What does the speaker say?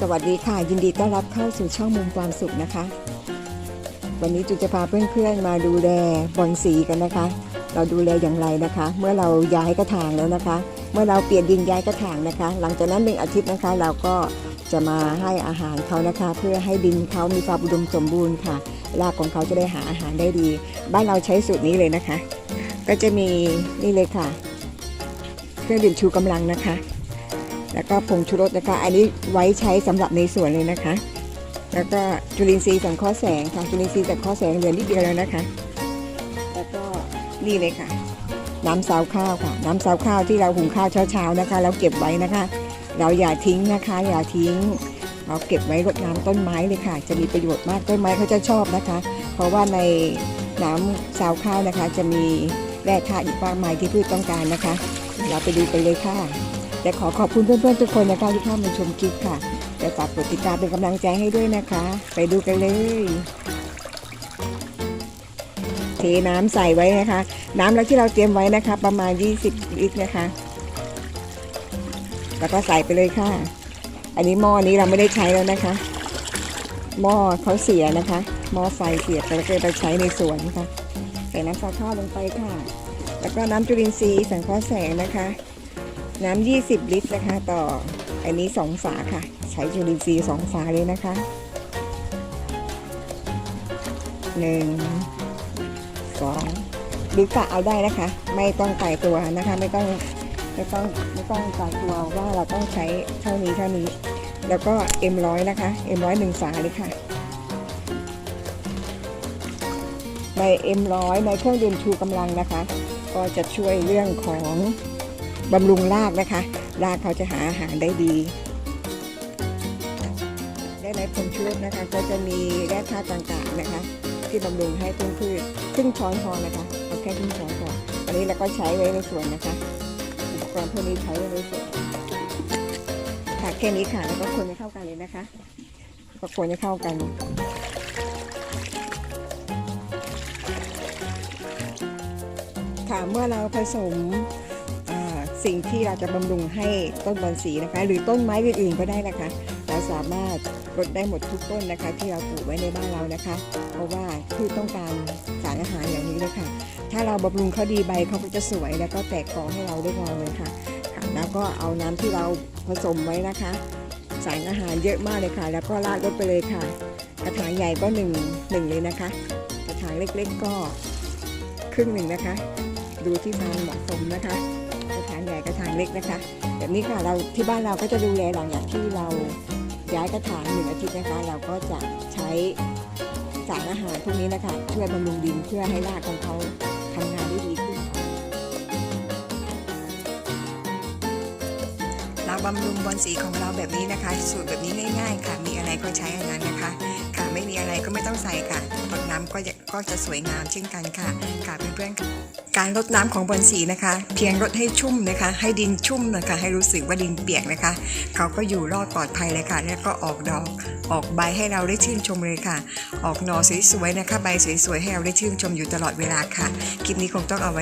สวัสดีค่ะ ยินดีต้อนรับเข้าสู่ช่องมุมความสุขนะคะ วันนี้จูจะพาเพื่อนๆมาดูแลบอนสีกันนะคะ เราดูแลอย่างไรนะคะ เมื่อเราย้ายกระถางแล้วนะคะ เมื่อเราเปลี่ยนดินย้ายกระถางนะคะ หลังจากนั้นหนึ่งอาทิตย์นะคะ เราก็จะมาให้อาหารเขานะคะ เพื่อให้ดินเขามีความอุดมสมบูรณ์ค่ะรากของเขาจะได้หาอาหารได้ดี บ้านเราใช้สูตรนี้เลยนะคะ ก็จะมีนี่เลยค่ะ เครื่องดื่มชูกำลังนะคะ แล้วก็ผงชูรสนะคะ อันนี้ไว้ใช้สำหรับในสวนเลยนะคะ แล้วก็จุลินทรีย์สังเคราะห์แสงค่ะจุลินทรีย์สังเคราะห์แสงเหลือนิดเดียวแล้วนะคะ แล้วก็นี่เลยค่ะ น้ำซาวข้าวค่ะ น้ำซาวข้าวที่เราหุงข้าวเช้าๆนะคะ เราเก็บไว้นะคะ เราอย่าทิ้งนะคะ อย่าทิ้ง เราเก็บไว้รดน้ำต้นไม้เลยค่ะ จะมีประโยชน์มากต้นไม้เขาจะชอบนะคะ เพราะว่าในน้ำซาวข้าวนะคะ จะมีแร่ธาตุอีกมากมายที่พืชต้องการนะคะ เราไปดูกันเลยค่ะ แต่ขอขอบคุณเพื่อนๆทุกคนนะคะที่เข้ามาชมคลิปค่ะแต่ฝากกดติดตามเป็นกำลังใจให้ด้วยนะคะ ไปดูกันเลย เทน้ำใส่ไว้นะคะ น้ำแล้วที่เราเตรียมไว้นะคะ ประมาณ 20 ลิตรนะคะ แล้วก็ใส่ไปเลยค่ะ อันนี้หม้อนี้เราไม่ได้ใช้แล้วนะคะ หม้อเขาเสียนะคะ หม้อไฟเสียแต่เราก็ไปใช้ในสวนค่ะใส่น้ำซาข้าวลงไปค่ะ แล้วก็น้ำจุลินทรีย์สังเคราะห์แสงนะคะ น้ำ 20 ลิตรนะคะ ต่ออันนี้ 2 ฝาค่ะ ใช้จุลินทรีย์2ฝาเลยนะคะ 1 2 หรือกะเอาได้นะคะ ไม่ต้องไก่ตัวนะคะ ไม่ต้องไม่ต้องไม่ต้องไก่ตัวว่าเราต้องใช้เท่านี้เท่านี้ แล้วก็ M100 นะคะ M100 หนึ่งฝาเลยค่ะใน M100 ในเครื่องดื่มชูกำลังนะคะ ก็จะช่วยเรื่องของ บำรุงรากนะคะ รากเขาจะหาอาหารได้ดีและในผงชูรสนะคะ ก็จะมีแร่ธาตุต่างๆนะคะ ที่บำรุงให้ต้นพืชครึ่งช้อนพอนะคะเอาแค่ครึ่งช้อนพออันนี้เราก็ใช้ไว้ในสวนนะคะอุปกรณ์พวกนี้ใช้ไว้ในสวนค่ะแค่นี้ค่ะแล้วก็คนให้เข้ากันเลยนะคะก็คนให้เข้ากันค่ะเมื่อเราผสม สิ่งที่เราจะบำรุงให้ต้นบอนสีนะคะ หรือต้นไม้อื่นๆก็ได้นะคะ เราสามารถรดได้หมดทุกต้นนะคะ ที่เราปลูกไว้ในบ้านเรานะคะ เพราะว่าพืชต้องการสารอาหารอย่างนี้เลยค่ะ ถ้าเราบำรุงเขาดีใบเขาก็จะสวยแล้วก็แตกกอให้เราได้งอเลยค่ะค่ะแล้วก็เอาน้ำที่เราผสมไว้นะคะ สารอาหารเยอะมากเลยค่ะ แล้วก็ราดรดไปเลยค่ะ กระถางใหญ่ก็หนึ่งหนึ่งเลยนะคะ กระถางเล็กๆก็ครึ่งหนึ่งนะคะ ดูที่มันเหมาะสมนะคะ กระถางใหญ่กระถางเล็กนะคะ แบบนี้ค่ะเราที่บ้านเราก็จะดูแลหลังจากที่เราย้ายกระถางหนึ่งอาทิตย์นะคะ เราก็จะใช้สารอาหารพวกนี้นะคะช่วยบำรุงดินเพื่อให้รากของเขาทำงานได้ดีขึ้นเราบำรุงบอนสีของเราแบบนี้นะคะ สูตรแบบนี้ง่าย ๆ ค่ะ มีอะไรก็ใช้อันนั้นนะคะ อะไรก็ไม่ต้องใส่ค่ะรดน้ำก็จะก็จะสวยงามเช่นกันค่ะค่ะเพื่อนๆการรดน้ำของบอนสีนะคะ เพียงรดให้ชุ่มนะคะ ให้ดินชุ่มนะคะให้รู้สึกว่าดินเปียกนะคะ เขาก็อยู่รอดปลอดภัยเลยค่ะ แล้วก็ออกดอกออกใบให้เราได้ชื่นชมเลยค่ะ ออกหนอสวยๆนะคะ ใบสวยๆให้เราได้ชื่นชมอยู่ตลอดเวลาค่ะคลิปนี้คงต้องเอาไว้